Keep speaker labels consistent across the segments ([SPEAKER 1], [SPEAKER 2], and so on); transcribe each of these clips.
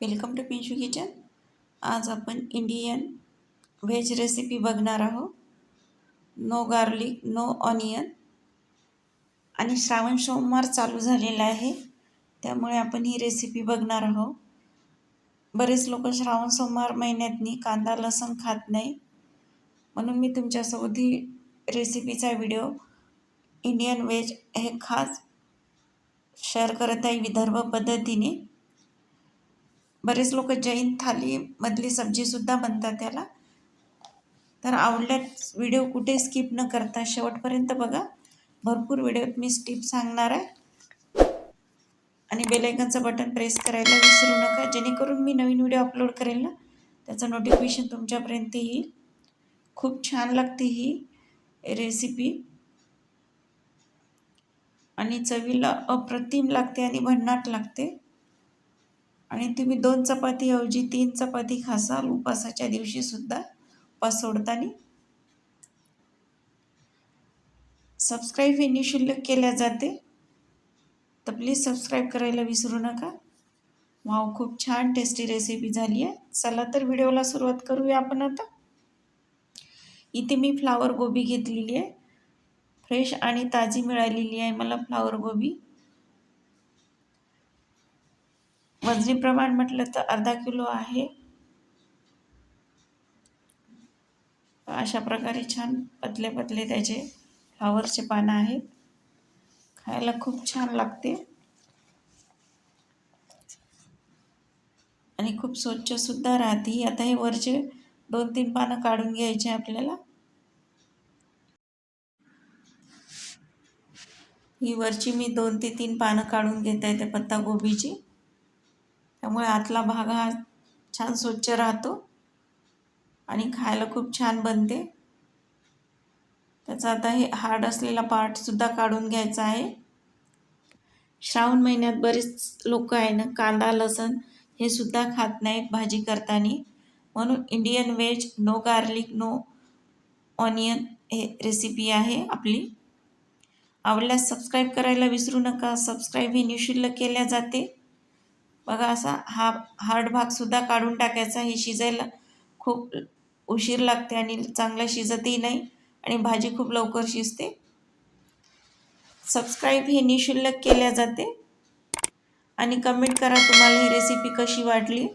[SPEAKER 1] Welcome to पिंशू kitchen. आज आपण Indian veg recipe बघणार आहोत. नो गार्लिक नो ऑनियन आणि श्रावण सोमवार चालू झालेला आहे. त्यामुळे आपण ही रेसिपी बघणार आहोत. बरेच लोक श्रावण सोमवार महिन्यातनी कांदा लसूण खात नाही. म्हणून मी तुमच्यासोबत ही रेसिपीचा व्हिडिओ इंडियन व्हेज हे खास शेअर करत आहे विदर्भ पद्धतीने. बरेच लोक जैन थालीमधली सब्जीसुद्धा बनतात त्याला. तर आवडल्यास व्हिडिओ कुठे स्किप न करता शेवटपर्यंत बघा. भरपूर व्हिडिओत मी स्टिप सांगणार आहे. आणि बेलायकनचं बटन प्रेस करायला विसरू नका. जेणेकरून मी नवीन व्हिडिओ अपलोड करेल ना त्याचं नोटिफिकेशन तुमच्यापर्यंत येईल. खूप छान लागते ही रेसिपी आणि चवीला अप्रतिम लागते आणि भन्नाट लागते. आणि तुम्ही दोन चपातीऐवजी तीन चपाती खासाल. उपासाच्या दिवशीसुद्धा उपास सोडताना सबस्क्राईब हे निशुल्क केल्या जाते. तर प्लीज सबस्क्राईब करायला विसरू नका. वाव खूप छान टेस्टी रेसिपी झाली आहे. चला तर व्हिडिओला सुरुवात करूया आपण आता. इथे मी फ्लावर गोबी घेतलेली आहे. फ्रेश आणि ताजी मिळालेली आहे मला फ्लावर गोबी. वजनी प्रमाण म्हटलं तर अर्धा किलो आहे. अशा प्रकारे छान पतले पतले त्याचे फ्लावरचे पानं आहेत. खायला खूप छान लागते. आणि खूप स्वच्छसुद्धा राहते. आता हे वरचे दोन तीन पानं काढून घ्यायचे आपल्याला. ही वरची मी दोन ते तीन पानं काढून घेत आहे त्या पत्ता गोबीची त्यामुळे आतला भाग हा छान स्वच्छ राहतो आणि खायला खूप छान बनते. त्याचा आता हे हार्ड असलेला पार्टसुद्धा काढून घ्यायचा आहे. श्रावण महिन्यात बरेच लोक आहे ना कांदा लसण हे सुद्धा खात नाहीत भाजी करताना. म्हणून Indian veg no garlic no onion हे रेसिपी आहे आपली. आवडल्यास सबस्क्राईब करायला विसरू नका. सबस्क्राईब ही निशुल्क केल्या जाते. बघा असा हा हार्ड भागसुद्धा काढून टाकायचा. हे शिजायला खूप उशीर लागते आणि चांगलं शिजतही नाही आणि भाजी खूप लवकर शिजते. सबस्क्राईब हे निशुल्क केल्या जाते. आणि कमेंट करा तुम्हाला ही रेसिपी कशी वाटली.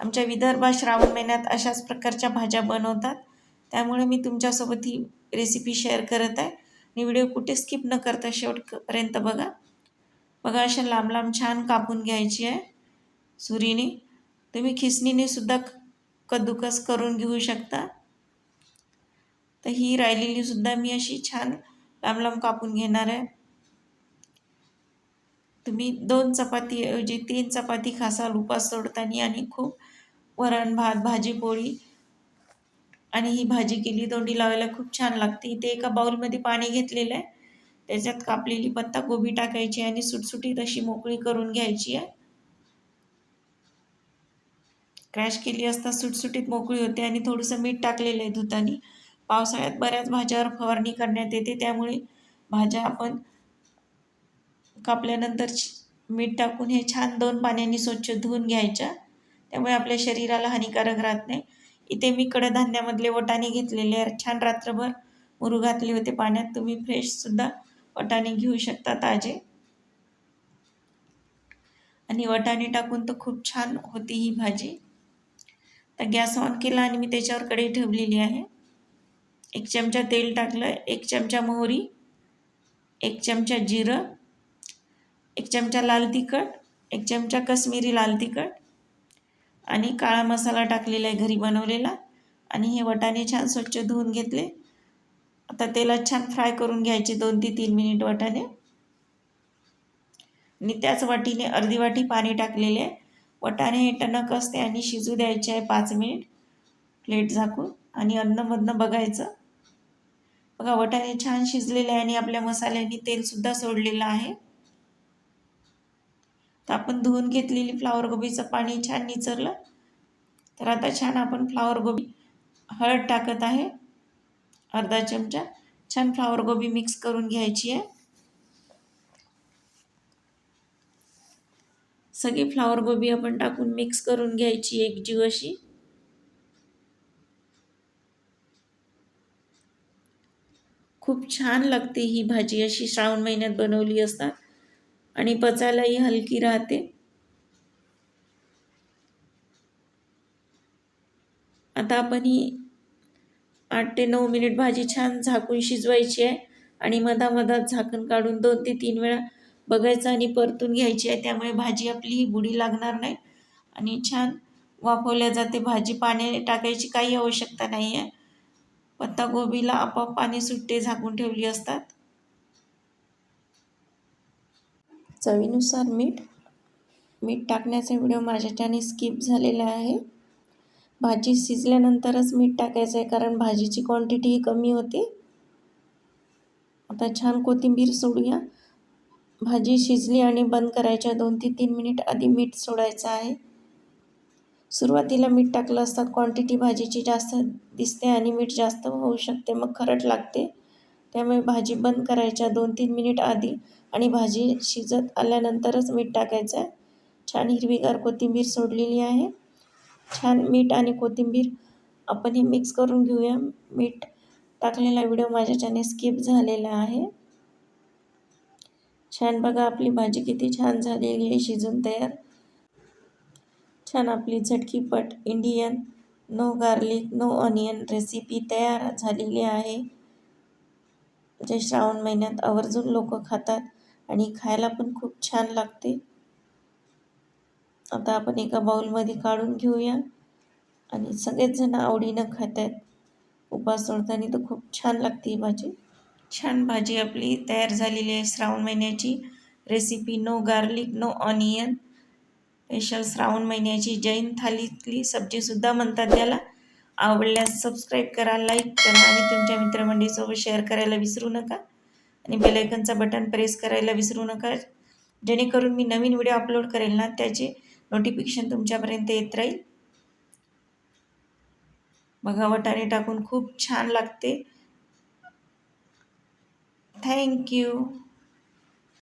[SPEAKER 1] आमच्या विदर्भात श्रावण महिन्यात अशाच प्रकारच्या भाज्या बनवतात. त्यामुळे मी तुमच्यासोबत ही रेसिपी शेअर करत आहे. आणि व्हिडिओ कुठे स्किप न करता शेवटपर्यंत बघा. बघा अशा लांब लांब छान कापून घ्यायची आहे सुरीने. तुम्ही खिसणीने सुद्धा कद्दुकस करून घेऊ शकता. तर ही राहिलेली सुद्धा मी अशी छान लांब लांब कापून घेणार आहे. तुम्ही दोन चपातीऐवजी तीन चपाती खासाल उपास सोडताना आणि खूप वरण भात भाजी पोळी आणि ही भाजी केली. तोंडी लावायला खूप छान लागते. इथे एका बाऊलमध्ये पाणी घेतलेलं आहे. त्याच्यात कापलेली पत्ता गोबी टाकायची आणि सुटसुटीत अशी मोकळी करून घ्यायची आहे. क्रॅश केली असता सुटसुटीत मोकळी होते आणि थोडंसं मीठ टाकलेलं आहे धुतानी पावसाळ्यात बऱ्याच भाज्यावर फवारणी करण्यात येते त्यामुळे भाज्या आपण कापल्यानंतर मीठ टाकून हे छान दोन पाण्याने स्वच्छ धुवून घ्यायच्या. त्यामुळे आपल्या शरीराला हानिकारक राहत नाही. इथे मी कडधान्यामधले वटाणे घेतलेले छान रात्रभर मुरू घातले होते पाण्यात. तुम्ही फ्रेशसुद्धा वटाणे घेऊ शकता ताजे. आणि वटाणे टाकून तर खूप छान होती ही भाजी. तर गॅस ऑन केला आणि मी त्याच्यावर कढई ठेवलेली आहे. एक चमचा तेल टाकलं एक चमचा मोहरी एक चमचा जिरं एक चमचा लाल तिखट एक चमचा कश्मीरी लाल तिखट आणि काळा मसाला टाकलेला आहे घरी बनवलेला. आणि हे वटाणे छान स्वच्छ धुवून घेतले. आता तेलात छान फ्राय करून घ्यायचे दोन ते तीन मिनिट वाटाने आणि त्याच वाटीने अर्धी वाटी पाणी टाकलेले आहे. वटाणे हे टणक असते आणि शिजू द्यायचे आहे पाच मिनिट. प्लेट झाकून आणि अन्नमधनं बघायचं. बघा वटाणे छान शिजलेले आहे आणि आपल्या मसाल्यांनी तेलसुद्धा सोडलेलं आहे. तर आपण धुवून घेतलेली फ्लावर गोबीचं पाणी छान निचरलं. तर आता छान आपण फ्लावर गोबी हळद टाकत आहे. अर्धा चमचा. छान फ्लावर गोबी मिक्स करून घ्यायची आहे. सगळी फ्लावर गोबी आपण टाकून मिक्स करून घ्यायची एकजीव अशी. खूप छान लागते ही भाजी अशी श्रावण महिन्यात बनवली असतात आणि पचायलाही हलकी राहते. आता आपण ही आठ ते नऊ मिनिट भाजी छान झाकून शिजवायची आहे. आणि मधामधात झाकण काढून दोन ते तीन वेळा बघायचं आणि परतून घ्यायची आहे. त्यामुळे भाजी आपली ही बुडी लागणार नाही. आणि छान वाफवल्या जाते. भाजी पाणी टाकायची काही आवश्यकता नाही आहे पत्तागोबीला आपोआप पाणी सुट्टे झाकून ठेवली असतात. चवीनुसार मीठ मीठ टाकण्याचा व्हिडिओ माझ्याच्याने स्किप झालेला आहे. भाजी शिजल्यानंतरच मीठ टाकायचं आहे कारण भाजीची क्वांटिटीही कमी होते. आता छान कोथिंबीर सोडूया. भाजी शिजली आणि बंद करायच्या दोन ते तीन मिनिट आधी मीठ सोडायचं आहे. सुरुवातीला मीठ टाकलं असतात क्वांटिटी भाजीची जास्त दिसते आणि मीठ जास्त होऊ शकते मग खरट लागते. त्यामुळे भाजी बंद करायच्या दोन तीन मिनिट आधी आणि भाजी शिजत आल्यानंतरच मीठ टाकायचं आहे. छान हिरवीगार कोथिंबीर सोडलेली आहे. छान मीठ आणि कोथिंबीर आपण हे मिक्स करून घेऊया. मीठ टाकलेला व्हिडिओ माझ्याच्याने स्किप झालेला आहे. छान बघा आपली भाजी किती छान झालेली आहे शिजून तयार. छान आपली झटकीपट Indian no garlic no onion recipe तयार झालेली आहे. जे श्रावण महिन्यात आवर्जून लोक खातात आणि खायला पण खूप छान लागते. आता आपण एका बाऊलमध्ये काढून घेऊया. आणि सगळेचजण आवडीनं खात आहेत उपास सोडताना तर खूप छान लागते ही भाजी. छान भाजी आपली तयार झालेली आहे श्रावण महिन्याची. Recipe no garlic no onion special Shravan महिन्याची जैन थालीतली सब्जीसुद्धा म्हणतात त्याला. आवडल्यास सबस्क्राईब करा लाईक करा आणि तुमच्या मित्रमंडळीसोबत शेअर करायला विसरू नका. आणि बेलायकनचा बटन प्रेस करायला विसरू नका. जेणेकरून मी नवीन व्हिडिओ अपलोड करेल ना त्याचे नोटिफिकेशन तुमच्यापर्यंत येत राहील. बघा वटाणे टाकून खूप छान लागते. थँक्यू